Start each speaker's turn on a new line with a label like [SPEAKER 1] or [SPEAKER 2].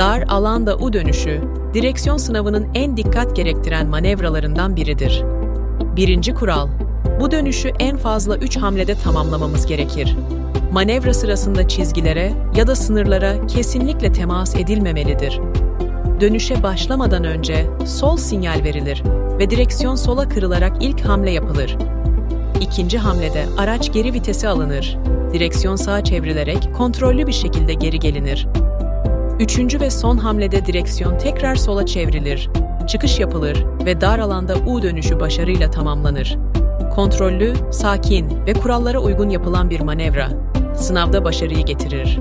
[SPEAKER 1] Dar alanda U dönüşü, direksiyon sınavının en dikkat gerektiren manevralarından biridir. Birinci kural, bu dönüşü en fazla 3 hamlede tamamlamamız gerekir. Manevra sırasında çizgilere ya da sınırlara kesinlikle temas edilmemelidir. Dönüşe başlamadan önce sol sinyal verilir ve direksiyon sola kırılarak ilk hamle yapılır. İkinci hamlede araç geri vitese alınır. Direksiyon sağa çevrilerek kontrollü bir şekilde geri gelinir. Üçüncü ve son hamlede direksiyon tekrar sola çevrilir, çıkış yapılır ve dar alanda U dönüşü başarıyla tamamlanır. Kontrollü, sakin ve kurallara uygun yapılan bir manevra, sınavda başarıyı getirir.